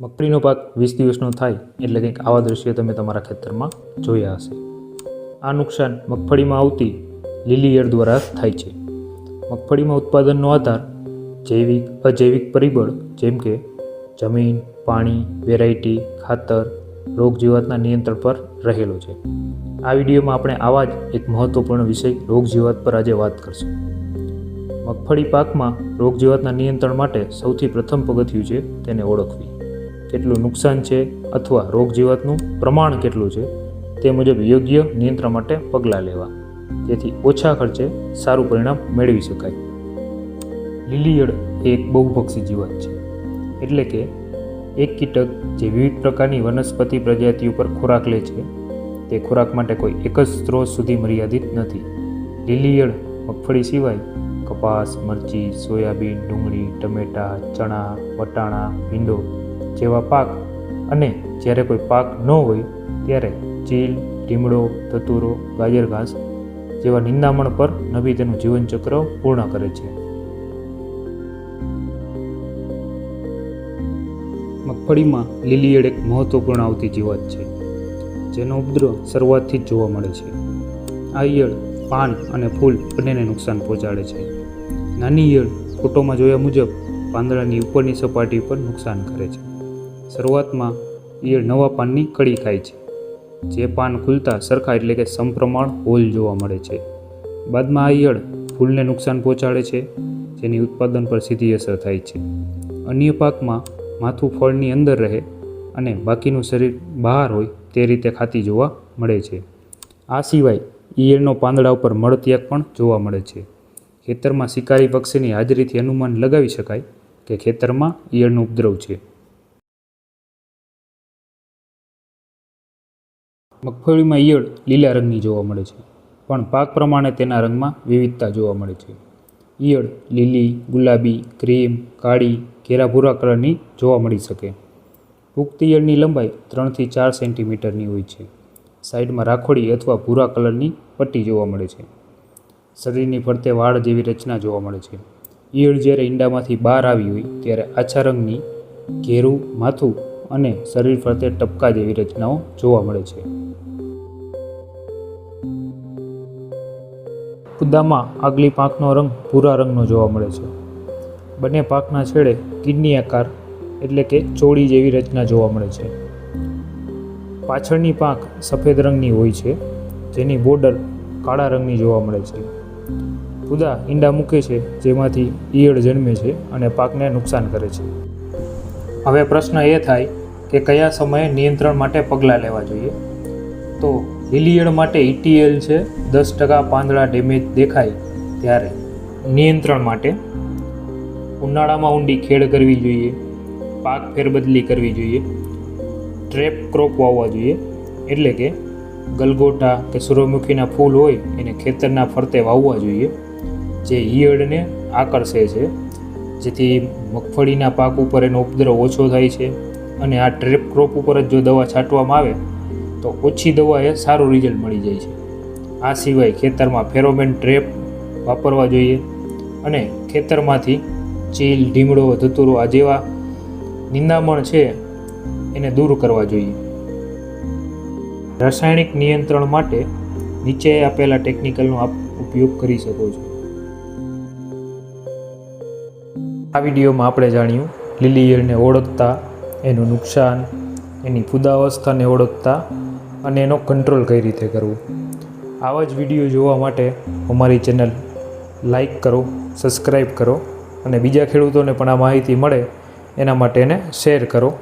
મગફળીનો પાક વીસ દિવસનો થાય એટલે કંઈક આવા દ્રશ્યો તમે તમારા ખેતરમાં જોયા હશે. આ નુકસાન મગફળીમાં આવતી લીલી ઈયળ દ્વારા થાય છે. મગફળીમાં ઉત્પાદનનો આધાર જૈવિક, અજૈવિક પરિબળ જેમ કે જમીન, પાણી, વેરાયટી, ખાતર, રોગ જીવાતના નિયંત્રણ પર રહેલો છે. આ વિડીયોમાં આપણે આવા જ એક મહત્વપૂર્ણ વિષય રોગ જીવાત પર આજે વાત કરશું. મગફળી પાકમાં રોગ જીવાતના નિયંત્રણ માટે સૌથી પ્રથમ પગથિયું છે તેને ઓળખવી. કેટલું નુકસાન છે અથવા રોગ જીવાતનું પ્રમાણ કેટલું છે તે મુજબ યોગ્ય નિયંત્રણ માટે પગલાં લેવા. જેથી ઓછા ખર્ચે સારું પરિણામ મેળવી શકાય. લીલીયળ એક બહુપક્ષી જીવાત છે. એટલે કે એક કીટક જે વિવિધ પ્રકારની વનસ્પતિ પ્રજાતિઓ પર ખોરાક લે છે, તે ખોરાક માટે કોઈ એક જ સ્ત્રોત સુધી મર્યાદિત નથી. લીલીયળ મગફળી સિવાય કપાસ, મરચી, સોયાબીન, ડુંગળી, ટમેટાં, ચણા, વટાણા, ભીંડો જેવા પાક અને જ્યારે કોઈ પાક ન હોય ત્યારે ચીલ, ટીમડો, ધતુરો ગાજર ઘાસ જેવા નિંદામણ પર નવી તેનું જીવનચક્ર પૂર્ણ કરે છે. મગફળીમાં લીલી ઈયળ એક મહત્વપૂર્ણ આવતી જીવાત છે, જેનો ઉપદ્રવ શરૂઆતથી જ જોવા મળે છે. આ ઈયળ પાન અને ફૂલ બંનેને નુકસાન પહોંચાડે છે. નાની ઈયળ ફોટોમાં જોયા મુજબ પાંદડાની ઉપરની સપાટી પર નુકસાન કરે છે. શરૂઆતમાં ઈયળ નવા પાનની કળી ખાય છે. જે પાન ખુલતા સરખા એટલે કે સમપ્રમાણ હોલ જોવા મળે છે. બાદમાં આ ઈયળ ફૂલને નુકસાન પહોંચાડે છે, જેની ઉત્પાદન પર સીધી અસર થાય છે. અન્ય પાકમાં માથું ફળની અંદર રહે અને બાકીનું શરીર બહાર હોય તે રીતે ખાતી જોવા મળે છે. આ સિવાય ઈયળનો પાંદડા ઉપર મળત્યાગ પણ જોવા મળે છે. ખેતરમાં શિકારી પક્ષીની હાજરીથી અનુમાન લગાવી શકાય કે ખેતરમાં ઈયળનો ઉપદ્રવ છે. મગફળીમાં ઈયળ લીલા રંગની જોવા મળે છે, પણ પાક પ્રમાણે તેના રંગમાં વિવિધતા જોવા મળે છે. ઈયળ લીલી, ગુલાબી, ક્રીમ, કાળી, ઘેરા ભૂરા કલરની જોવા મળી શકે. પુખ્ત ઈયળની લંબાઈ ત્રણથી ચાર સેન્ટીમીટરની હોય છે. સાઈડમાં રાખોડી અથવા ભૂરા કલરની પટ્ટી જોવા મળે છે. શરીરની ફરતે વાળ જેવી રચના જોવા મળે છે. ઈયળ જ્યારે ઈંડામાંથી બહાર આવી હોય ત્યારે આછા રંગની, ઘેરું, માથું અને શરીર ફરતે ટપકા જેવી રચનાઓ જોવા મળે છે. ફૂદામાં આગલી પાંખનો રંગ ભૂરા રંગનો જોવા મળે છે. બંને પાંખના છેડે કિડની આકાર એટલે કે ચોળી જેવી રચના જોવા મળે છે. પાછળની પાંખ સફેદ રંગની હોય છે, જેની બોર્ડર કાળા રંગની જોવા મળે છે. ફૂદા ઈંડા મૂકે છે, જેમાંથી ઈયળ જન્મે છે અને પાકને નુકસાન કરે છે. હવે પ્રશ્ન એ થાય કે કયા સમયે નિયંત્રણ માટે પગલાં લેવા જોઈએ? તો લીલી ઈયળ માટે ઇટીએલ છે. દસ ટકા પાંદડા ડેમેજ દેખાય ત્યારે. નિયંત્રણ માટે. ઉનાળામાં ઊંડી ખેડ કરવી જોઈએ. પાક ફેરબદલી કરવી જોઈએ. ટ્રેપ ક્રોપ વાવવા જોઈએ. એટલે કે ગલગોટા કે સૂર્યમુખીના ફૂલ હોય એને ખેતરના ફરતે વાવવા જોઈએ. જે ઈયળને આકર્ષે છે. જેથી મગફળીના પાક ઉપર એનો ઉપદ્રવ ઓછો થાય છે. અને આ ટ્રેપ ક્રોપ ઉપર જ જો દવા છાંટવામાં આવે તો ઓછી દવાએ સારું રિઝલ્ટ મળી જાય છે. આ સિવાય ખેતરમાં ફેરોમેન ટ્રેપ વાપરવા જોઈએ અને ખેતરમાંથી ચીલ ઢીમડો ધતુરો આ જેવા નિંદામણ છે એને દૂર કરવા જોઈએ. રાસાયણિક નિયંત્રણ માટે નીચે આપેલા ટેકનિકલનો આપ ઉપયોગ કરી શકો છો. આ વિડીયોમાં આપણે જાણ્યું, લીલી ઈયળને ઓળખતા, એનું નુકસાન, એની ફુદાવસ્થાને ઓળખતા અને એનો કંટ્રોલ કઈ રીતે કરવો? આવા જ વીડિયો જોવા માટે અમારી ચેનલ લાઈક કરો સબસ્ક્રાઈબ કરો અને બીજા ખેડૂતોને પણ આ માહિતી મળે, એના માટે એને શેર કરો.